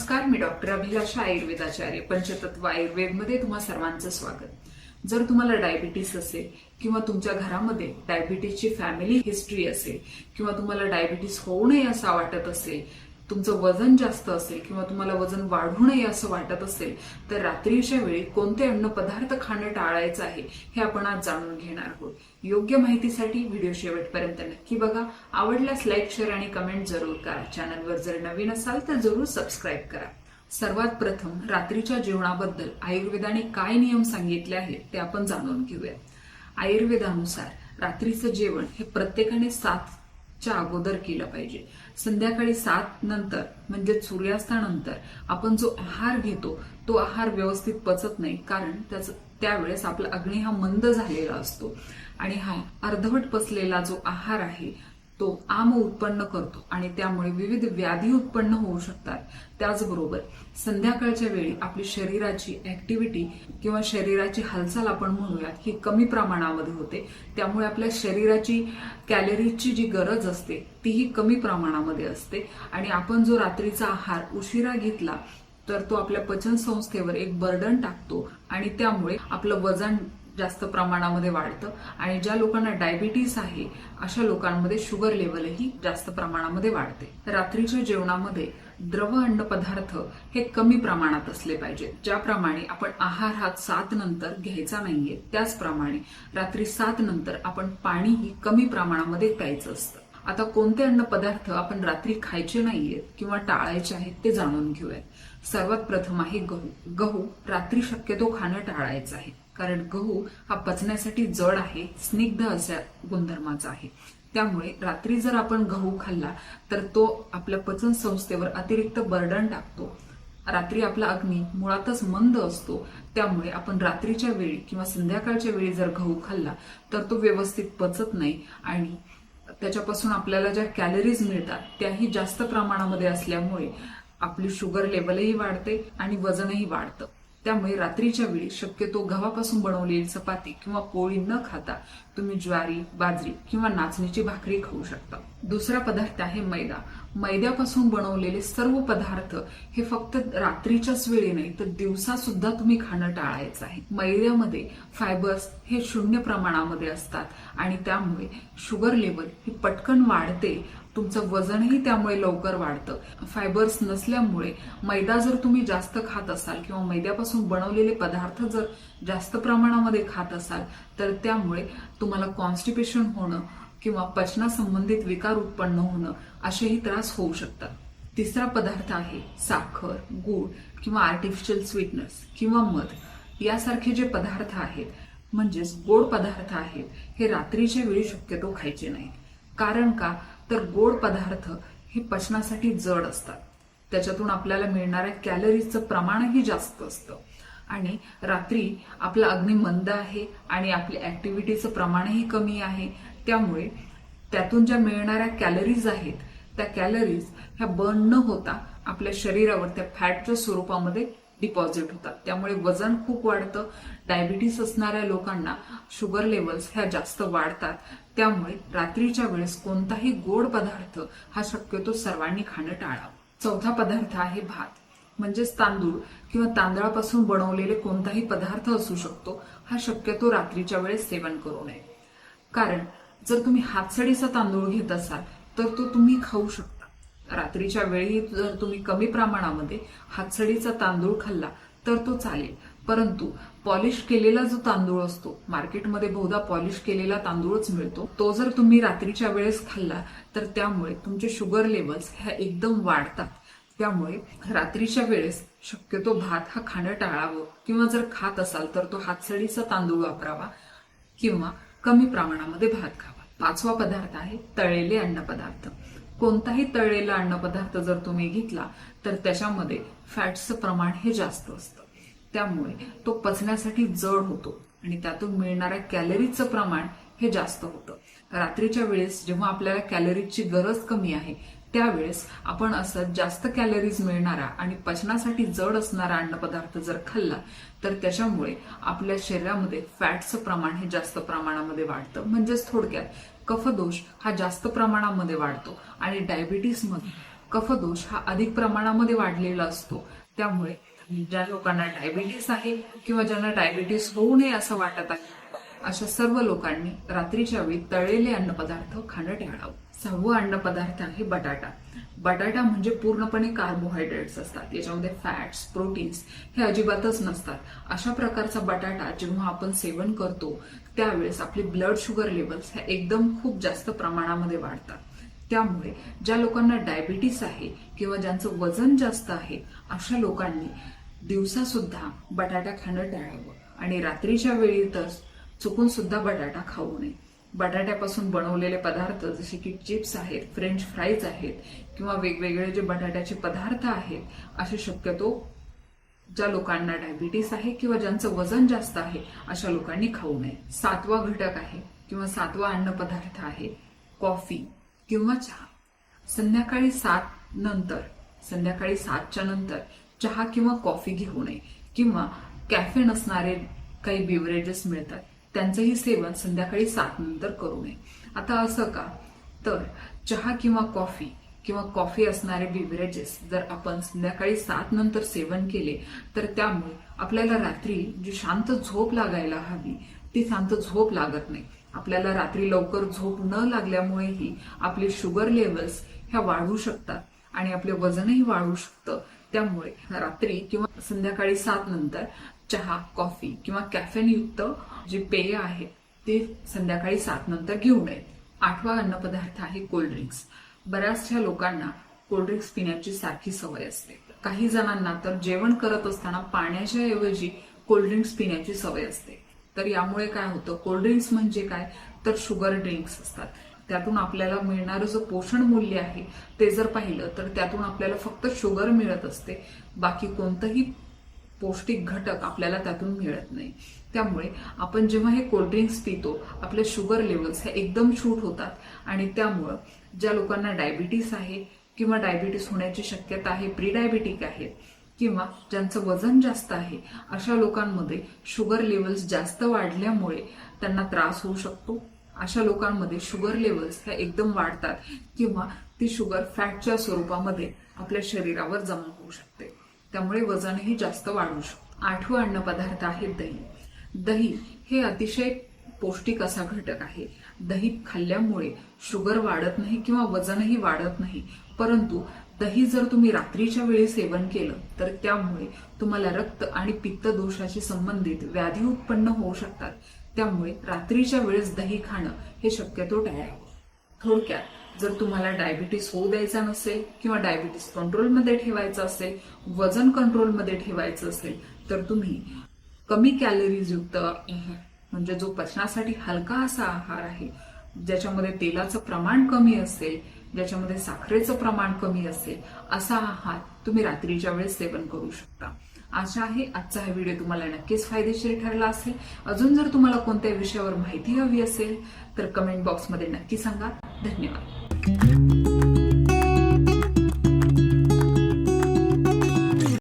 नमस्कार मी डॉक्टर अभिलाषा आयुर्वेदाचार्य पंचतत्व आयुर्वेदमध्ये तुम्हा सर्वांचं स्वागत. जर तुम्हाला डायबिटीस असेल किंवा तुमच्या घरामध्ये डायबिटीसची फॅमिली हिस्ट्री असेल किंवा तुम्हाला डायबिटीस होऊ नये असं वाटत असेल तुमचं वजन जास्त असेल किंवा तुम्हाला वजन वाढू नये असं वाटत असेल तर रात्रीच्या वेळी कोणते अन्न पदार्थ खाणं टाळायचं आहे हे आपण आज जाणून घेणार आहोत. योग्य माहितीसाठी व्हिडिओ शेवटपर्यंत नक्की बघा. आवडल्यास लाईक शेअर आणि कमेंट जरूर करा. चॅनलवर जर नवीन असाल तर जरूर सबस्क्राईब करा. सर्वात प्रथम रात्रीच्या जेवणाबद्दल आयुर्वेदाने काय नियम सांगितले आहेत ते आपण जाणून घेऊया. आयुर्वेदानुसार रात्रीचं जेवण हे प्रत्येकाने सात च्या अगोदर केलं पाहिजे. संध्याकाळी सात नंतर म्हणजे सूर्यास्तानंतर आपण जो आहार घेतो तो आहार व्यवस्थित पचत नाही कारण त्याच त्यावेळेस आपला अग्नी हा मंद झालेला असतो. आणि हा अर्धवट पचलेला जो आहार आहे तो आम उत्पन्न करतो आणि त्यामुळे विविध व्याधी उत्पन्न होऊ शकतात. त्याचबरोबर संध्याकाळच्या वेळी आपली शरीराची ऍक्टिव्हिटी किंवा शरीराची हालचाल आपण म्हणूयात ही कमी प्रमाणामध्ये होते. त्यामुळे आपल्या शरीराची कॅलरीजची जी गरज असते तीही कमी प्रमाणामध्ये असते. आणि आपण जो रात्रीचा आहार उशिरा घेतला तर तो आपल्या पचन संस्थेवर एक बर्डन टाकतो आणि त्यामुळे आपलं वजन जास्त प्रमाणामध्ये वाढतं. आणि ज्या लोकांना डायबिटीस आहे अशा लोकांमध्ये शुगर लेवलही जास्त प्रमाणामध्ये वाढते. रात्रीच्या जेवणामध्ये द्रव अन्न पदार्थ हे कमी प्रमाणात असले पाहिजेत. ज्याप्रमाणे आपण आहार हा सात नंतर घ्यायचा नाहीये त्याचप्रमाणे रात्री सात नंतर आपण पाणीही कमी प्रमाणामध्ये प्यायचं असतं. आता कोणते अन्न पदार्थ आपण रात्री खायचे नाहीयेत किंवा टाळायचे आहेत ते जाणून घेऊयात. सर्वात प्रथम आहे गहू गहू रात्री शक्यतो खाणं टाळायचं आहे. कारण गहू हा पचण्यासाठी जड आहे स्निग्ध अशा गुणधर्माचा आहे. त्यामुळे रात्री जर आपण गहू खाल्ला तर तो आपल्या पचन संस्थेवर अतिरिक्त बर्डन टाकतो. रात्री आपला अग्नी मुळातच मंद असतो. त्यामुळे आपण रात्रीच्या वेळी किंवा संध्याकाळच्या वेळी जर गहू खाल्ला तर तो व्यवस्थित पचत नाही आणि त्याच्यापासून आपल्याला ज्या कॅलरीज मिळतात त्याही जास्त प्रमाणामध्ये असल्यामुळे आपली शुगर लेवलही वाढते आणि वजनही वाढतं. त्यामुळे रात्रीच्या वेळी शक्यतो गव्हापासून बनवलेली चपाती किंवा पोळी न खाता तुम्ही ज्वारी बाजरी किंवा नाचणीची भाकरी खाऊ शकता. दुसरा पदार्थ आहे मैदा. मैद्यापासून बनवलेले सर्व पदार्थ हे फक्त रात्रीच्याच वेळी नाही तर दिवसा सुद्धा तुम्ही खाणं टाळायचं आहे. मैद्यामध्ये फायबर्स हे शून्य प्रमाणामध्ये असतात आणि त्यामुळे शुगर लेवल ही पटकन वाढते तुमचं वजनही त्यामुळे लवकर वाढतं. फायबर्स नसल्यामुळे मैदा जर तुम्ही जास्त खात असाल किंवा मैद्यापासून बनवलेले पदार्थ जर जास्त प्रमाणामध्ये खात असाल तर त्यामुळे तुम्हाला कॉन्स्टिपेशन होणं किंवा पचनासंबंधित विकार उत्पन्न होणं असेही त्रास होऊ शकतात. तिसरा पदार्थ आहे साखर गूळ किंवा आर्टिफिशियल स्वीटनेस किंवा मध. यासारखे जे पदार्थ आहेत म्हणजेच गोड पदार्थ आहेत हे रात्रीच्या वेळी शक्यतो खायचे नाहीत कारण का? तर गोड पदार्थ हे पचनासाठी जड असतात. त्याच्यातून आपल्याला मिळणाऱ्या कॅलरीजचं प्रमाणही जास्त असतं. आणि रात्री आपला अग्नी मंद आहे आणि आपली ऍक्टिव्हिटीचं प्रमाणही कमी आहे. त्यामुळे त्यातून ज्या मिळणाऱ्या कॅलरीज आहेत त्या कॅलरीज ह्या बर्न न होता आपल्या शरीरावर त्या फॅटच्या स्वरूपामध्ये डिपॉझिट होतात. त्यामुळे वजन खूप वाढतं. डायबिटीस असणाऱ्या लोकांना शुगर लेवल्स ह्या जास्त वाढतात. त्यामुळे रात्रीच्या वेळेस कोणताही गोड पदार्थ हा शक्यतो सर्वांनी खाणं टाळावं. चौथा पदार्थ आहे भात. म्हणजेच तांदूळ किंवा तांदळापासून बनवलेले कोणताही पदार्थ असू शकतो. हा शक्यतो रात्रीच्या वेळेस सेवन करू नये. कारण जर तुम्ही हातसडीचा तांदूळ घेत असाल तर तो तुम्ही खाऊ शकता. रात्रीच्या वेळी जर तुम्ही कमी प्रमाणामध्ये हातसडीचा तांदूळ खाल्ला तर तो चालेल. परंतु पॉलिश केलेला जो तांदूळ असतो मार्केटमध्ये बहुधा पॉलिश केलेला तांदूळच मिळतो. तो जर तुम्ही रात्रीच्या वेळेस खाल्ला तर त्यामुळे तुमचे शुगर लेवल्स ह्या एकदम वाढतात. त्यामुळे रात्रीच्या वेळेस शक्यतो भात हा खाणं टाळावं. किंवा जर खात असाल तर तो हातसडीचा तांदूळ वापरावा किंवा कमी प्रमाणामध्ये भात खावा. पाचवा पदार्थ आहे तळलेले अन्नपदार्थ कोणताही तळलेला अन्नपदार्थ जर तुम्ही घेतला तर त्याच्यामध्ये फॅट्सचं प्रमाण हे जास्त असतं. त्यामुळे तो पचण्यासाठी जड होतो आणि त्यातून मिळणाऱ्या कॅलरीचं प्रमाण हे जास्त होतं. रात्रीच्या वेळेस जेव्हा आपल्याला कॅलरीजची गरज कमी आहे त्यावेळेस आपण असं जास्त कॅलरीज मिळणारा आणि पचनासाठी जड असणारा अन्नपदार्थ जर खाल्ला तर त्याच्यामुळे आपल्या शरीरामध्ये फॅटचं प्रमाण हे जास्त प्रमाणामध्ये वाढतं. म्हणजेच थोडक्यात कफदोष हा जास्त प्रमाणामध्ये वाढतो आणि डायबिटीसमध्ये कफदोष हा अधिक प्रमाणामध्ये वाढलेला असतो. त्यामुळे ज्या लोकांना डायबिटीस आहे किंवा ज्यांना डायबिटीस होऊ नये असं वाटत आहे अशा सर्व लोकांनी रात्रीच्या वेळी तळलेले अन्नपदार्थ खाणं टाळावं. सहावं अन्नपदार्थ आहे बटाटा. बटाटा म्हणजे पूर्णपणे कार्बोहायड्रेट्स असतात. याच्यामध्ये फॅट्स प्रोटीन्स हे अजिबातच नसतात. अशा प्रकारचा बटाटा जेव्हा आपण सेवन करतो त्यावेळेस आपले ब्लड शुगर लेवल्स ह्या एकदम खूप जास्त प्रमाणामध्ये वाढतात. त्यामुळे ज्या लोकांना डायबिटीस आहे किंवा ज्यांचं वजन जास्त आहे अशा लोकांनी दिवसासुद्धा बटाटा खाणं टाळावं. आणि रात्रीच्या वेळी तर चुकून सुद्धा बटाटा खाऊ नये. बटाट्यापासून बनवलेले पदार्थ जसे की चिप्स आहेत फ्रेंच फ्राईज आहेत किंवा वेगवेगळे जे बटाट्याचे पदार्थ आहेत असे शक्यतो ज्या लोकांना डायबिटीस आहे किंवा ज्यांचं वजन जास्त आहे अशा लोकांनी खाऊ नये. सातवा घटक आहे किंवा सातवा अन्नपदार्थ आहे कॉफी किंवा चहा. संध्याकाळी सात नंतर संध्याकाळी सातच्या नंतर चहा किंवा कॉफी घेऊ नये किंवा कॅफेन असणारे काही बिवरेजेस मिळतात. त्यांचंही सेवन संध्याकाळी सात नंतर करू नये. आता असं का? तर चहा किंवा कॉफी किंवा कॉफी असणारे बिवरेजेस जर आपण संध्याकाळी सात नंतर सेवन केले तर त्यामुळे आपल्याला रात्री जी शांत झोप लागायला हवी ती शांत झोप लागत नाही. आपल्याला रात्री लवकर झोप न लागल्यामुळेही आपले शुगर लेवल्स ह्या वाढू शकतात आणि आपले वजनही वाढू शकतं. त्यामुळे रात्री किंवा संध्याकाळी सात नंतर चहा कॉफी किंवा कॅफेनयुक्त जे पेय आहे ते संध्याकाळी सात नंतर घेऊ नयेत आठवा अन्नपदार्थ आहे कोल्ड्रिंक्स बऱ्याचशा लोकांना कोल्ड्रिंक्स पिण्याची सारखी सवय असते. काही जणांना तर जेवण करत असताना पाण्याच्या ऐवजी कोल्ड्रिंक्स पिण्याची सवय असते. तर यामुळे काय होतं? कोल्ड्रिंक्स म्हणजे काय? तर शुगर ड्रिंक्स असतात. त्यातून आपल्याला मिळणारं जो पोषण मूल्य आहे ते जर पाहिलं तर त्यातून आपल्याला फक्त शुगर मिळत असते. बाकी कोणतंही पौष्टिक घटक आपल्याला त्यातून मिळत नाही. त्यामुळे आपण जेव्हा हे कोल्ड्रिंक्स पितो आपले शुगर लेवल्स हे एकदम शूट होतात. आणि त्यामुळं ज्या लोकांना डायबिटीस आहे किंवा डायबिटीस होण्याची शक्यता आहे प्री डायबिटिक किंवा ज्यांचं वजन जास्त आहे अशा लोकांमध्ये शुगर लेवल्स जास्त वाढल्यामुळे त्यांना त्रास होऊ शकतो. अशा लोकांमध्ये शुगर लेवल्स ह्या एकदम वाढतात किंवा ती शुगर फॅटच्या स्वरूपामध्ये आपल्या शरीरावर जमा होऊ शकते. त्यामुळे वजनही जास्त वाढू शकतो. आठवं अन्नपदार्थ आहे दही. दही हे अतिशय पौष्टिक असा घटक आहे. दही खाल्ल्यामुळे शुगर वाढत नाही किंवा वजनही वाढत नाही. परंतु दही जर तुम्ही रात्रीच्या वेळी सेवन केलं तर त्यामुळे तुम्हाला रक्त आणि पित्त दोषाशी संबंधित व्याधी उत्पन्न होऊ शकतात. त्यामुळे रात्रीच्या वेळेस दही खाणं हे शक्यतो टाळावं. थोडक्यात जर तुम्हाला डायबिटीस होऊ द्यायचा नसेल किंवा डायबिटीस कंट्रोलमध्ये ठेवायचं असेल वजन कंट्रोलमध्ये ठेवायचं असेल तर तुम्ही कमी कॅलरीज युक्त आहार म्हणजे जो पचनासाठी हलका असा आहार आहे ज्याच्यामध्ये तेलाचं प्रमाण कमी असेल ज्याच्यामध्ये साखरेचं प्रमाण कमी असेल असा आहार तुम्ही रात्रीच्या वेळेस सेवन करू शकता. आशा आहे आजचा हा व्हिडिओ तुम्हाला नक्कीच फायदेशीर ठरला असेल. अजून जर तुम्हाला कोणत्या विषयावर माहिती हवी असेल तर कमेंट बॉक्समध्ये नक्की सांगा. धन्यवाद. Bye.